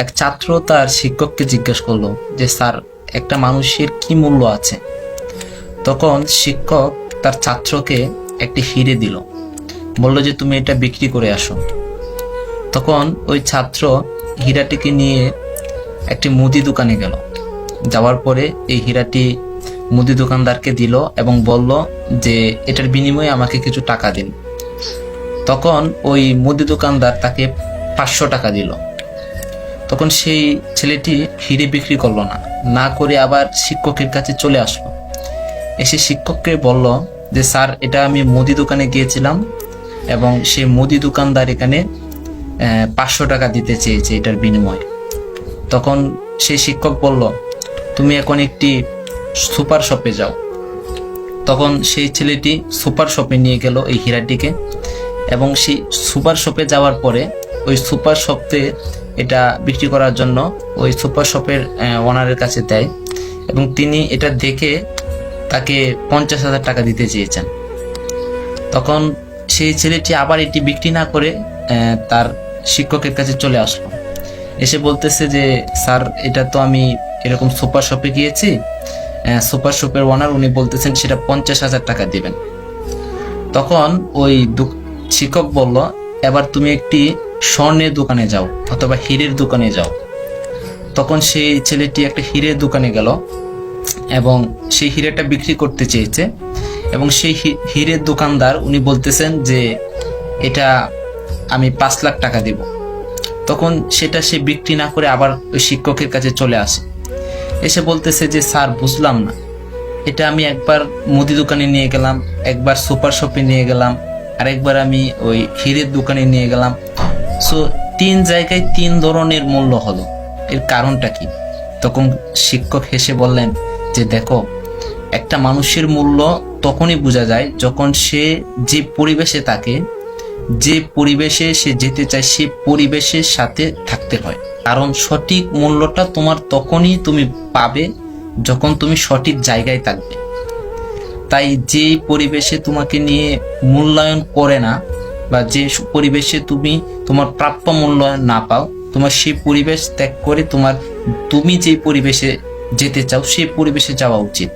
এক ছাত্র তার শিক্ষককে জিজ্ঞেস করল যে, স্যার, একটা মানুষের কি মূল্য আছে? তখন শিক্ষক তার ছাত্রকে একটি হিরে দিল, বলল যে, তুমি এটা বিক্রি করে আসো। তখন ওই ছাত্র হীরাটিকে নিয়ে একটি মুদি দোকানে গেল। যাওয়ার পরে এই হীরাটি মুদি দোকানদারকে দিল এবং বলল যে, এটার বিনিময়ে আমাকে কিছু টাকা দিন। তখন ওই মুদি দোকানদার তাকে পাঁচশো টাকা দিল। তখন সেই ছেলেটি হিরে বিক্রি করল না। না করে আবার শিক্ষকের কাছে চলে আসলো। এসে শিক্ষককে বলল যে, স্যার, এটা আমি মুদি দোকানে গিয়েছিলাম এবং সেই মুদি দোকানদার এখানে পাঁচশো টাকা দিতে চেয়েছে এটার বিনিময়ে। তখন সেই শিক্ষক বলল, তুমি এখন একটি সুপার শপে যাও। তখন সেই ছেলেটি সুপার শপে নিয়ে গেল এই হীরাটিকে এবং সেই সুপার শপে যাওয়ার পরে ওই সুপার শপে এটা বিক্রি করার জন্য ওই সুপার শপের ওনারের কাছে দেয়। এবং তিনি এটা দেখে তাকে পঞ্চাশ হাজার টাকা দিতে চেয়েছেন। তখন সেই ছেলেটি আবার এটি বিক্রি না করে তার শিক্ষকের কাছে চলে আসলো। এসে বলতেছে যে, স্যার, এটা তো আমি এরকম সুপার শপে গিয়েছি সুপার শপের ওনার উনি বলতেছেন সেটা পঞ্চাশ হাজার টাকা দিবেন। তখন ওই শিক্ষক বলল, এবার তুমি একটি স্বর্ণের দোকানে যাও অথবা হীরের দোকানে যাও। তখন সেই ছেলেটি একটা হীরের দোকানে গেল এবং সেই হীরেটা বিক্রি করতে চেয়েছে এবং সেই হীরের দোকানদার উনি বলতেছেন যে, এটা আমি পাঁচ লাখ টাকা দিব। তখন সেটা সে বিক্রি না করে আবার ওই শিক্ষকের কাছে চলে আসে। এসে বলতেছে যে, স্যার, বুঝলাম না। এটা আমি একবার মুদি দোকানে নিয়ে গেলাম, একবার সুপার শপে নিয়ে গেলাম, আরেকবার আমি ওই হীরের দোকানে নিয়ে গেলাম। সো তিন জায়গায় তিন ধরনের মূল্য হলো। এর কারণটা কি? তখন শিক্ষক হেসে বললেন যে, দেখো, একটা মানুষের মূল্য তখনই বোঝা যায় যখন সে যে পরিবেশে থাকে, যে পরিবেশে সে যেতে চায়, সে পরিবেশের সাথে থাকতে হয়। কারণ সঠিক মূল্যটা তোমার তখনই তুমি পাবে যখন তুমি সঠিক জায়গায় থাকবে। তাই যে পরিবেশে তোমাকে নিয়ে মূল্যায়ন করে না বা যে পরিবেশে তুমি তোমার প্রাপ্য মূল্য না পাও, তোমার সেই পরিবেশ ত্যাগ করে তোমার তুমি যে পরিবেশে যেতে চাও, সেই পরিবেশে যাওয়া উচিত।